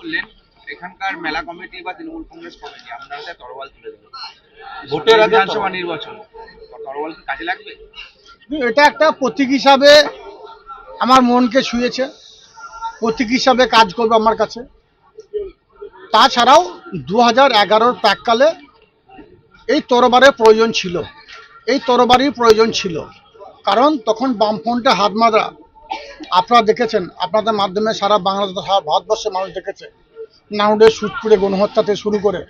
করলেন এখানকার মেলা কমিটি বা তৃণমূল কংগ্রেস কমিটি আপনার হাতে তরোয়াল তুলে দেবে। ভোটের বিধানসভা নির্বাচন। তরোয়াল কি কাজে লাগবে? এটা একটা প্রতীক হিসাবে আমার মনকে ছুঁয়েছে। প্রতীক হিসাবে কাজ করবে আমার কাছে। তাছাড়াও দু হাজার এগারোর প্যাককালে এই তরবারের প্রয়োজন ছিল। এই তরবারির প্রয়োজন ছিল। কারণ তখন বামফ্রন্টে হাত মারা আপনারা দেখেছেন, আপনাদের মাধ্যমে সারা বাংলাদেশ সারা ভারতবর্ষের মানুষ দেখেছে। নাউডে সুতপুরে গণহত্যা থেকে শুরু করে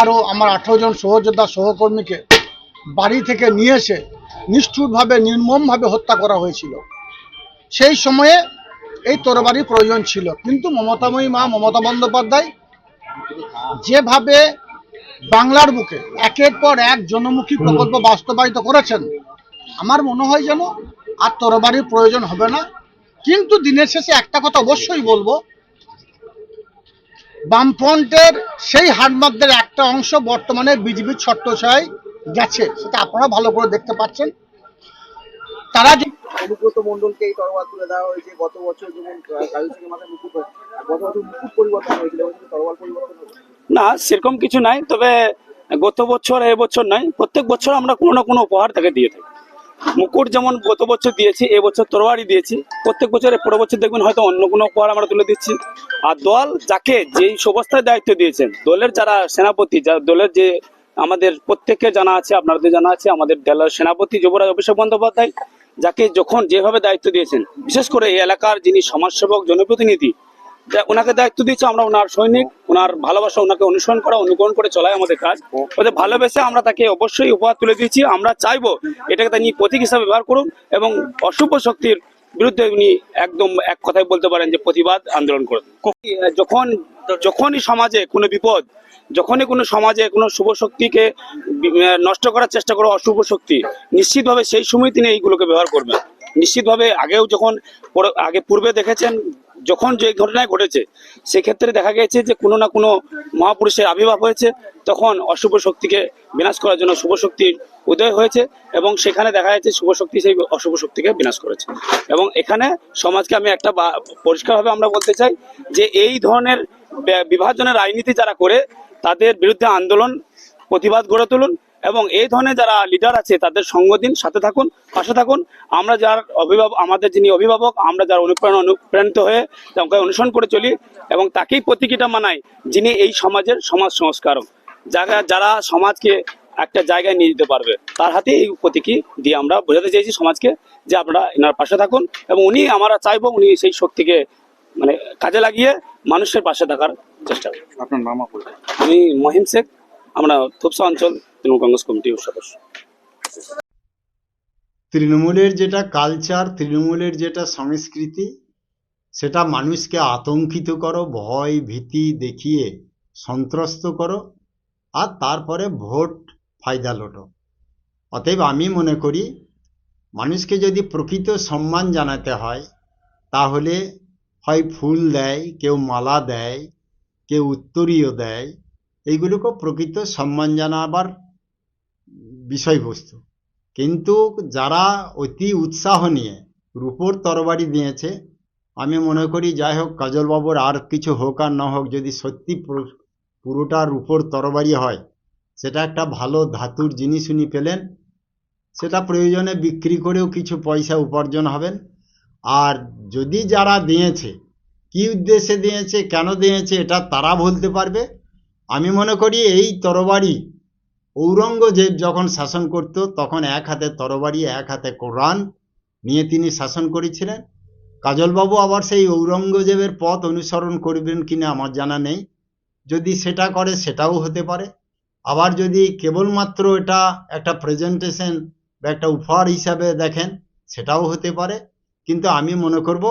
আরও আমার আঠেরো জন সহযোদ্ধা সহকর্মীকে বাড়ি থেকে নিয়ে এসে নিষ্ঠুরভাবে, নির্মমভাবে হত্যা করা হয়েছিল। সেই সময়ে এই তরবারি প্রয়োজন ছিল। কিন্তু মমতাময়ী মা, মমতা বন্দ্যোপাধ্যায় যেভাবে বাংলার বুকে একের পর এক জনমুখী প্রকল্প বাস্তবায়িত করেছেন, আমার মনে হয় যেন আর তরবারির প্রয়োজন হবে না। কিন্তু দিনের শেষে একটা কথা অবশ্যই বলব। বামফ্রন্টের সেই হাটমারদের একটা অংশ বর্তমানে বিজেপির ছট্টছায় গেছে সেটা আপনারা ভালো করে দেখতে পাচ্ছেন। তারা যে অনুব্রত মন্ডলকে এই তরোয়াল তুলে দেওয়া হয়েছে গত বছর যেমন কায়ু সিং মাথায় মুকুট গত বছর মুকুট পরিবর্তন হয়েছিল তরোয়াল পরিবর্তন না সেরকম কিছু নাই তবে গত বছর এবছর নয় প্রত্যেক বছর আমরা কোনো না কোনো উপহার তাকে দিয়ে থাকি। মুকুট যেমন গত বছর দিয়েছি এবছর তরবারি দিয়েছি, প্রত্যেক বছর পরের বছর দেখবেন হয়তো অন্য কোনো উপহার আমরা তুলে দিচ্ছি। আর দল যাকে যেই সমস্তায় দায়িত্ব দিয়েছেন, দলের যারা সেনাপতি, যা- দলের যে আমাদের প্রত্যেককে জানা আছে, আপনাদের জানা আছে, আমাদের দলের সেনাপতি যুবরাজ অভিষেক বন্দ্যোপাধ্যায়, যাকে যখন যেভাবে দায়িত্ব দিয়েছেন, বিশেষ করে এই এলাকার যিনি সমাজসেবক, জনপ্রতিনিধি ওনাকে দায়িত্ব দিয়েছে, আমরা ওনার সৈনিক, ওনার ভালোবাসা ওনাকে অনুসরণ করা, অনুকরণ করে চলাই আমাদের কাজ। ওদের ভালোবেসে আমরা তাকে অবশ্যই উপহার তুলে দিয়েছি। আমরা চাইব এটাকে তিনি প্রতীক হিসাবে ব্যবহার করুন এবং অশুভ শক্তির বিরুদ্ধে উনি একদম এক কথায় বলতে পারেন যে প্রতিবাদ আন্দোলন করুন। যখন, যখনই সমাজে কোনো বিপদ, যখনই কোনো সমাজে কোনো শুভ শক্তিকে নষ্ট করার চেষ্টা করে, অশুভ শক্তি, নিশ্চিতভাবে সেই সময় তিনি এইগুলোকে ব্যবহার করবেন। নিশ্চিতভাবে আগেও যখন আগে পূর্বে দেখেছেন যখন যে ঘটনায় ঘটেছে, সেক্ষেত্রে দেখা গেছে যে কোনো না কোনো মহাপুরুষের আবির্ভাব হয়েছে। তখন অশুভ শক্তিকে বিনাশ করার জন্য শুভ শক্তির উদয় হয়েছে এবং সেখানে দেখা যাচ্ছে শুভ শক্তি সেই অশুভ শক্তিকে বিনাশ করেছে। এবং এখানে সমাজকে আমি একটা পরিষ্কারভাবে আমরা বলতে চাই যে এই ধরনের বিভাজনের রাজনীতি যারা করে, তাদের বিরুদ্ধে আন্দোলন, প্রতিবাদ গড়ে তুলুন। এবং এই ধরনের যারা লিডার আছে তাদের সঙ্গ দিন সাথে থাকুন পাশে থাকুন। আমরা যার অভিভাবক আমাদের যিনি অভিভাবক আমরা যার অনুপ্রেরণা অনুপ্রাণিত হয়ে তাকে অনুসরণ করে চলি এবং তাকেই প্রতীকীটা মানাই যিনি এই সমাজের সমাজ সংস্কারক যারা যারা সমাজকে একটা জায়গায় নিয়ে যেতে পারবে। তার হাতে এই প্রতীকী দিয়ে আমরা বোঝাতে চাইছি সমাজকে যে আপনারা এনার পাশে থাকুন এবং উনি আমরা চাইব উনি সেই শক্তিকে মানে কাজে লাগিয়ে মানুষের পাশে থাকার চেষ্টা আপনার নাম আমি মহিম শেখ আমরা থুপসা অঞ্চল তৃণমূল কংগ্রেস কমিটির সদস্য। তৃণমূলের যেটা কালচার তৃণমূলের যেটা সংস্কৃতি, সেটা মানুষকে আতঙ্কিত করো, ভয়, ভীতি দেখিয়ে সন্ত্রস্ত করো, আর তারপরে ভোট ফায়দা লোটো। অতএব আমি মনে করি, মানুষকে যদি প্রকৃত সম্মান জানাতে হয়, তাহলে হয় ফুল দেয়, কেউ মালা দেয়, কেউ উত্তরীয় দেয় এইগুলোকে প্রকৃত সম্মান জানাবার বিষয়বস্তু। কিন্তু যারা অতি উৎসাহ নিয়ে রূপোর তরবারি দিয়েছে, আমি মনে করি, যাই হোক, কাজলবাবুর আর কিছু হোক আর না হোক, যদি সত্যি পুরোটা রূপোর তরবারি হয়, সেটা একটা ভালো ধাতুর জিনিস উনি পেলেন, সেটা প্রয়োজনে বিক্রি করেও কিছু পয়সা উপার্জন হবেন। আর যদি যারা দিয়েছে, কি উদ্দেশ্যে দিয়েছে, কেন দিয়েছে, এটা তারা বলতে পারবে? আমি মনে করি এই তরবারি ঔরঙ্গজেব যখন শাসন করত, তখন এক হাতে তরবারি, এক হাতে কোরআন নিয়ে তিনি শাসন করেছিলেন। কাজলবাবু আবার সেই ঔরঙ্গজেবের পথ অনুসরণ করবেন কিনা আমার জানা নেই। যদি সেটা করে, সেটাও হতে পারে। আবার যদি কেবলমাত্র এটা একটা প্রেজেন্টেশন বা একটা উপহার হিসাবে দেখেন, সেটাও হতে পারে। কিন্তু আমি মনে করব,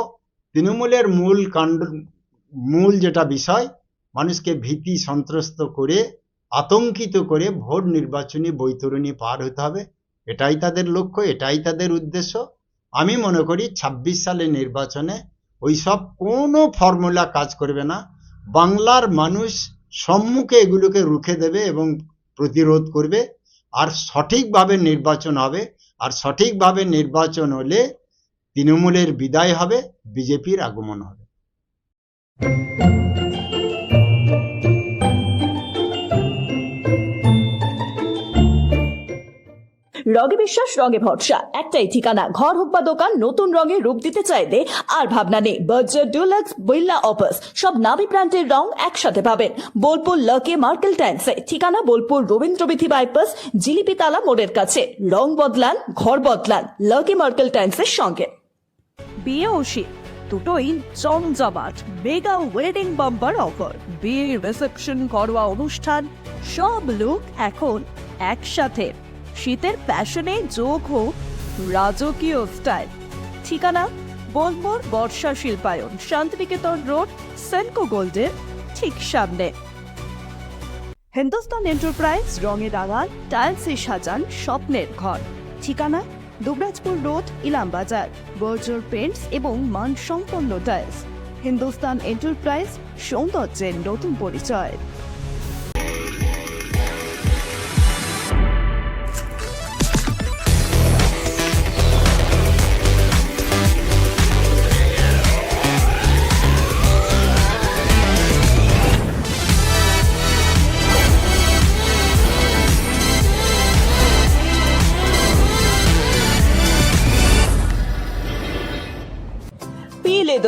তৃণমূলের মূল কাণ্ড, মূল যেটা বিষয় মানুষকে ভীতি সন্ত্রস্ত করে, আতঙ্কিত করে ভোট নির্বাচনী বৈতরণী পার হতে হবে। এটাই তাদের লক্ষ্য, এটাই তাদের উদ্দেশ্য। আমি মনে করি ২৬ সালে নির্বাচনে ওইসব কোনো ফর্মুলা কাজ করবে না। বাংলার মানুষ সম্মুখে এগুলোকে রুখে দেবে এবং প্রতিরোধ করবে। আর সঠিকভাবে নির্বাচন হবে, আর সঠিকভাবে নির্বাচন হলে তৃণমূলের বিদায় হবে, বিজেপির আগমন হবে। রগে বিশ্বাস, রগে ভরসা। একটাই ঠিকানা, ঘর হোক বা দোকান, নতুন রঙে রূপ দিতে চাইলে আর ভাবনা নেই। বার্জার ডুলাক্স বিল্লা অপাস, সব নামি ব্র্যান্ডের রং একসাথে পাবেন। বোলপুর লকে মার্কেল ট্যান্সে ঠিকানা বোলপুর রবীন্দ্রবিথি বাইপাস জিলিপিতালা মোড়ের কাছে। রং বদলান, ঘর বদলান, লকে মার্কেল ট্যান্সের সঙ্গে। বিয়ে ও শীত দুটোই জমজমাট মেগা ওয়েডিং বাম্পার অফার বিয়ে রিসেপশন ঘরোয়া অনুষ্ঠান, সব লোক এখন একসাথে। শীতের প্যাশনে যোগ হোক রাজকীয় স্টাইল। ঠিকানা বোলমোর বর্ষা শিল্পায়ন, শান্তিনিকেতন রোড, সেনকো গোল্ডের ঠিক সামনে। হিন্দুস্তান এন্টারপ্রাইজ রঙে রাঙান টাইলসে সাজান, স্বপ্নের ঘর। ঠিকানা, Dubrajpur road, Ilambazar. Berger paints এবং মানসম্পন্ন টাইলস। হিন্দুস্তান এন্টারপ্রাইজ, সৌন্দর্যের নতুন পরিচয়।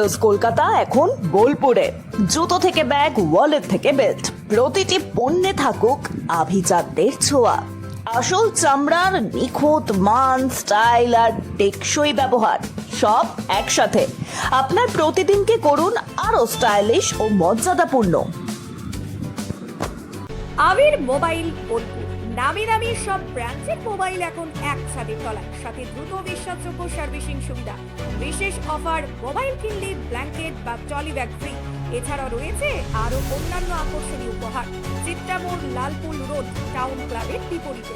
লেদার্স কলকাতা এখন বোলপুরে। জুতো থেকে ব্যাগ ওয়ালেট থেকে বেল্ট প্রতিটি পণ্যে থাকুক আভিজাতদের ছোঁয়া। আসল চামড়ার নিখুঁত মান স্টাইল আর টেকসই ব্যবহার, সব একসাথে। আপনার প্রতিদিনকে করুন আরও স্টাইলিশ ও মর্যাদাপূর্ণ। আবির মোবাইল বোলপুর। নামি দামি সব ব্র্যান্ডের মোবাইল এখন এক ছাদের তলায় সাথে দ্রুত বিশ্বাসযোগ্য সার্ভিসিং সুবিধা। বিশেষ অফার, মোবাইল কিনলে ব্ল্যাঙ্কেট বা ট্রলি ব্যাগ ফ্রি। এছাড়াও রয়েছে আরও অন্যান্য আকর্ষণীয় উপহার। চিত্রামোড় লালপুল রোড, টাউন ক্লাবের বিপরীতে।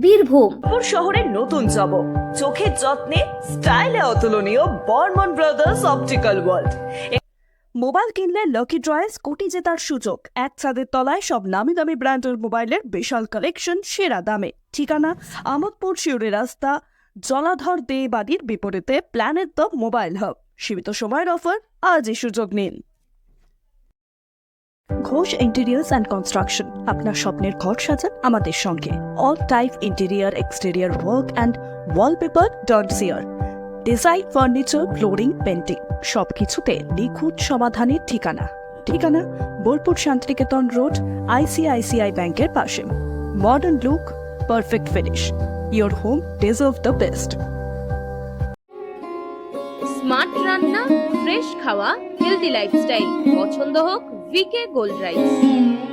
বীরভূম। শহরের নতুন জব চোখের যত্নে স্টাইলে অতুলনীয় Barman brothers optical world. Mobile কিনলে লকি ড্রয়েস কোটি জেতার সুযোগ। এক ছাদের তলায় সব নামি দামি ব্র্যান্ডের মোবাইলের বিশাল কালেকশন সেরা দামে। ঠিকানা আমোদপুর শিউরি রাস্তা জলাধর দে বাড়ির বিপরীতে প্ল্যানেট দ্য মোবাইল হাব সীমিত সময়ের অফার আজই সুযোগ নিন। ঘোষ ইন্টেরিয়ার্স অ্যান্ড কনস্ট্রাকশন আপনার স্বপ্নের ঘর সাজান আমাদের সঙ্গে। All type interior exterior work and wallpaper dot chair design furniture flooring painting সবকিছুতে নিখুঁত সমাধানের ঠিকানা। ঠিকানা বোলপুর শান্তিনিকেতন রোড আইসিআইসিআই ব্যাংকের পাশে। Modern look perfect finish your home deserve the best smart রান্না, ফ্রেশ খাওয়া হেলদি লাইফস্টাইল পছন্দ হোক वीके गोल्ड राइस